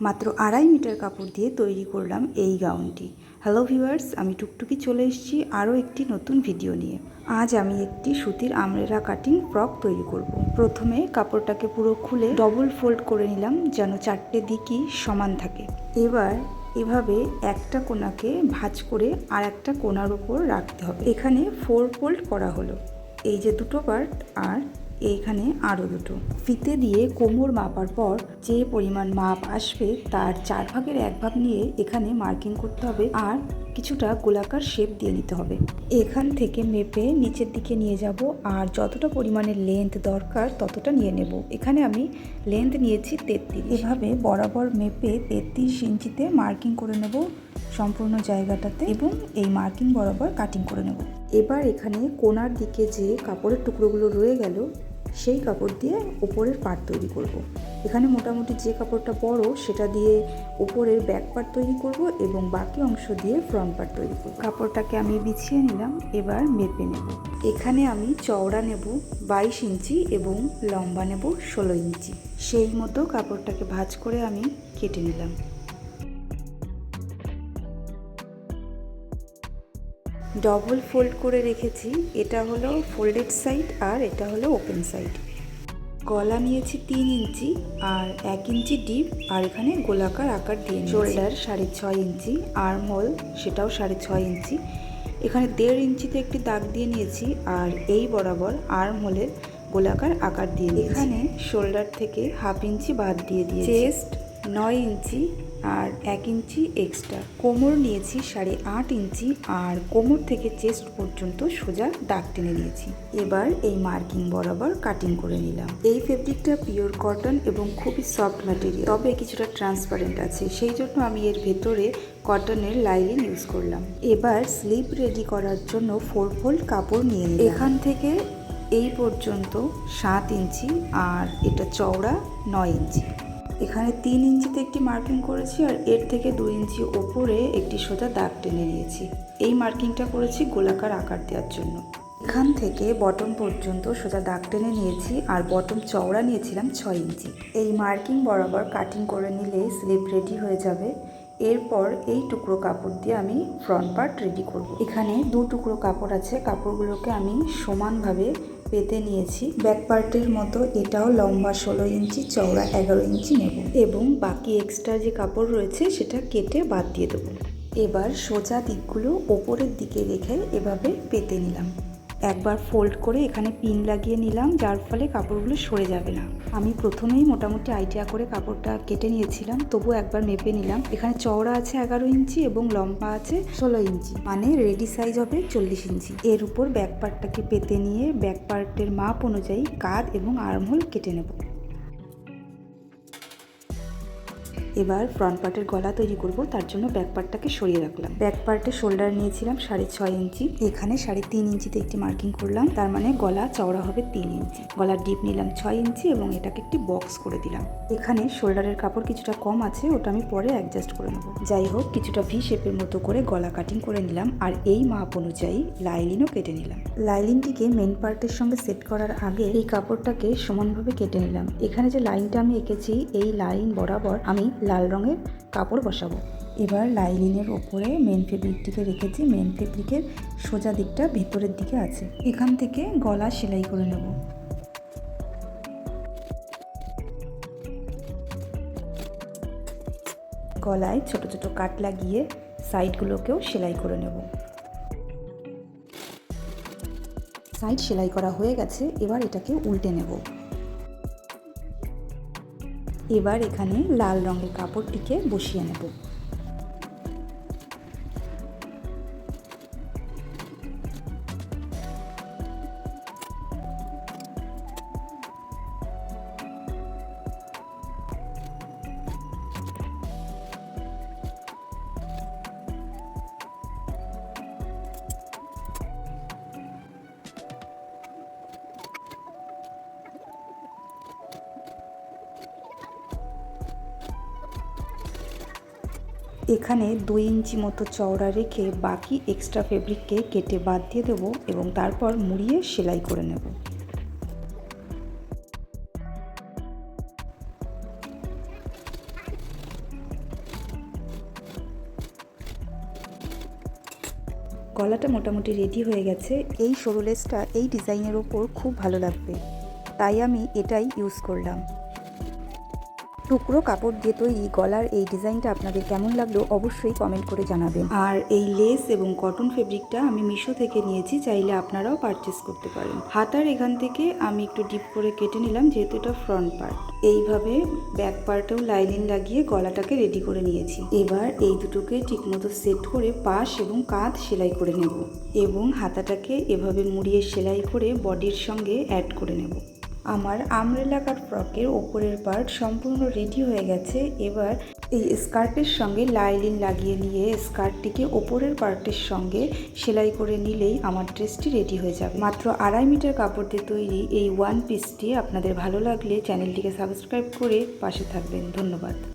মাত্র আড়াই মিটার কাপড় দিয়ে তৈরি করলাম এই গাউনটি। হ্যালো ভিউয়ার্স আমি টুকটুকি চলে এসেছি আরও একটি নতুন ভিডিও নিয়ে। আজ আমি একটি সুতির আমরেরা কাটিং ফ্রক তৈরি করব। প্রথমে কাপড়টাকে পুরো খুলে ডবল ফোল্ড করে নিলাম যেন চারটে দিকই সমান থাকে। এবার এভাবে একটা কোনাকে ভাঁজ করে আর একটা কোনার উপর রাখতে হবে। এখানে ফোর ফোল্ড করা হলো। এই যে দুটো পার্ট আর এইখানে আরও দুটো। ফিতে দিয়ে কোমর মাপার পর যে পরিমাণ মাপ আসবে তার চার ভাগের এক ভাগ নিয়ে এখানে মার্কিং করতে হবে আর কিছুটা গোলাকার শেপ দিয়ে নিতে হবে। এখান থেকে মেপে নিচের দিকে নিয়ে যাব আর যতটা পরিমাণে লেন্থ দরকার ততটা নিয়ে নেব। এখানে আমি লেন্থ নিয়েছি তেত্রিশ। এভাবে বরাবর মেপে তেত্রিশ ইঞ্চিতে মার্কিং করে নেব সম্পূর্ণ জায়গাটাতে এবং এই মার্কিং বরাবর কাটিং করে নেব। এবার এখানে কোনার দিকে যে কাপড়ের টুকরোগুলো রয়ে গেল সেই কাপড় দিয়ে ওপরের পার্ট তৈরি করব। এখানে মোটামুটি যে কাপড়টা বড় সেটা দিয়ে ওপরের ব্যাক পার্ট তৈরি করব এবং বাকি অংশ দিয়ে ফ্রন্ট পার্ট তৈরি করব। কাপড়টাকে আমি বিছিয়ে নিলাম, এবার মেপে নেব। এখানে আমি চওড়া নেব বাইশ ইঞ্চি এবং লম্বা নেব ষোলো ইঞ্চি। সেই মতো কাপড়টাকে ভাঁজ করে আমি কেটে নিলাম। ডবল ফোল্ড করে রেখেছি। এটা হলো ফোল্ডেড সাইড আর এটা হলো ওপেন সাইড গলা নিয়েছি তিন ইঞ্চি আর এক ইঞ্চি ডিপ আর এখানে গোলাকার আকার দিয়ে শোল্ডার সাড়ে ছয় ইঞ্চি। আর্ম হোল সেটাও সাড়ে ছয় ইঞ্চি। এখানে দেড় ইঞ্চিতে একটি দাগ দিয়ে নিয়েছি আর এই বরাবর আর্ম হোলের গোলাকার আকার দিয়ে এখানে শোল্ডার থেকে হাফ ইঞ্চি বাদ দিয়ে দিয়ে চেস্ট নয় ইঞ্চি আর এক ইঞ্চি এক্সট্রা কোমর নিয়েছি সাড়ে আট ইঞ্চি আর কোমর থেকে চেস্ট পর্যন্ত সোজা দাগ টেনে নিয়েছি। এবার এই মার্কিং বরাবর কাটিং করে নিলাম। এই ফেব্রিকটা পিওর কটন এবং খুবই সফট ম্যাটেরিয়াল তবে কিছুটা ট্রান্সপারেন্ট আছে, সেই জন্য আমি এর ভেতরে কটনের লাইলিন ইউজ করলাম। এবার স্লিপ রেডি করার জন্য ফোর ফোল্ড কাপড় নিয়ে এখান থেকে এই পর্যন্ত সাত ইঞ্চি আর এটা চওড়া নয় ইঞ্চি। এখানে তিন ইঞ্চিতে একটি মার্কিং করেছি আর এর থেকে দুই ইঞ্চি ওপরে একটি সোজা দাগ টেনে নিয়েছি। এই মার্কিংটা করেছি গোলাকার আকার দেওয়ার জন্য। এখান থেকে বটম পর্যন্ত সোজা দাগ টেনে নিয়েছি আর বটম চওড়া নিয়েছিলাম ছয় ইঞ্চি। এই মার্কিং বরাবর কাটিং করে নিলে স্লিপ রেডি হয়ে যাবে। এরপর এই টুকরো কাপড় দিয়ে আমি ফ্রন্ট পার্ট রেডি করব। এখানে দু টুকরো কাপড় আছে। কাপড়গুলোকে আমি সমানভাবে পেতে নিয়েছি। ব্যাক পার্টের মতো এটাও লম্বা ষোলো ইঞ্চি, চওড়া এগারো ইঞ্চি নেব এবং বাকি এক্সট্রা যে কাপড় রয়েছে সেটা কেটে বাদ দিয়ে দেবো। এবার সোজা দিকগুলো ওপরের দিকে রেখে এভাবে পেতে নিলাম। একবার ফোল্ড করে এখানে পিন লাগিয়ে নিলাম, যার ফলে কাপড়গুলো সরে যাবে না। আমি প্রথমেই মোটামুটি আইডিয়া করে কাপড়টা কেটে নিয়েছিলাম তবু একবার মেপে নিলাম। এখানে চওড়া আছে এগারো ইঞ্চি এবং লম্বা আছে ষোলো ইঞ্চি। মানে রেডি সাইজ হবে চল্লিশ ইঞ্চি। এর উপর ব্যাক পার্টটাকে পেতে নিয়ে ব্যাক পার্টের মাপ অনুযায়ী কাঁধ এবং আর্মহোল কেটে নেব। এবার ফ্রন্ট পার্টের গলা তৈরি করব, তার জন্য ব্যাক পার্টটাকে সরিয়ে রাখলাম। ব্যাক পার্টে শোল্ডার নিয়েছিলাম সাড়ে ছয় ইঞ্চি, এখানে সাড়ে তিন ইঞ্চিতে একটি মার্কিং করলাম, তার মানে গলা চওড়া হবে তিন ইঞ্চি। গলার ডিপ নিলাম ছয় ইঞ্চি এবং এটাকে একটি বক্স করে দিলাম। এখানে শোল্ডারের কাপড় কিছুটা কম আছে, ওটা আমি পরে অ্যাডজাস্ট করে নেব। যাই হোক, কিছুটা ভি শেপের মতো করে গলা কাটিং করে নিলাম, আর এই মাপ অনুযায়ী লাইলিনও কেটে নিলাম। লাইলিনটিকে মেন পার্টের সঙ্গে সেট করার আগে এই কাপড়টাকে সমানভাবে কেটে নিলাম। এখানে যে লাইনটা আমি এঁকেছি, এই লাইন বরাবর আমি লাল রঙের কাপড় বসাবো। এবার লাইলিনের ওপরে মেন ফেব্রিকটিকে রেখেছি। মেন ফেব্রিকের সোজা দিকটা ভেতরের দিকে আছে। এখান থেকে গলা সেলাই করে নেব। গলায় ছোট ছোট কাট লাগিয়ে সাইডগুলোকেও সেলাই করে নেব। সাইড সেলাই করা হয়ে গেছে। এবার এটাকে উল্টে নেব। এবার এখানে লাল রঙের কাপড়টিকে বসিয়ে নেব। এখানে দুই ইঞ্চি মতো চওড়া রেখে বাকি এক্সট্রা ফেব্রিককে কেটে বাদ দিয়ে দেবো এবং তারপর মুড়িয়ে সেলাই করে নেব। গলাটা মোটামুটি রেডি হয়ে গেছে। এই সরু লেসটা এই ডিজাইনের ওপর খুব ভালো লাগবে। তাই আমি এটাই ইউজ করলাম। টুকরো কাপড় দিয়ে তৈরি গলার এই ডিজাইনটা আপনাদের কেমন লাগল অবশ্যই কমেন্ট করে জানাবেন। আর এই লেস এবং কটন ফেব্রিকটা আমি মিশো থেকে নিয়েছি, চাইলে আপনারাও পারচেস করতে পারেন। হাতার এখান থেকে আমি একটু ডিপ করে কেটে নিলাম, যেহেতু এটা ফ্রন্ট পার্ট এইভাবে ব্যাক পার্টেও লাইনিং লাগিয়ে গলাটাকে রেডি করে নিয়েছি। এবার এই দুটোকে ঠিকমতো সেট করে পাশ এবং কাঁধ সেলাই করে নেব এবং হাতাটাকে এভাবে মুড়িয়ে সেলাই করে বডির সঙ্গে অ্যাড করে নেব। আমার আমরেলা কাট ফ্রকের ওপরের পার্ট সম্পূর্ণ রেডি হয়ে গেছে। এবার এই স্কার্টের সঙ্গে লাইলিন লাগিয়ে নিয়ে স্কার্টটিকে ওপরের পার্টের সঙ্গে সেলাই করে নিলেই আমার ড্রেসটি রেডি হয়ে যাবে। মাত্র আড়াই মিটার কাপড় দিয়ে তৈরি এই ওয়ান পিসটি আপনাদের ভালো লাগলে চ্যানেলটিকে সাবস্ক্রাইব করে পাশে থাকবেন। ধন্যবাদ।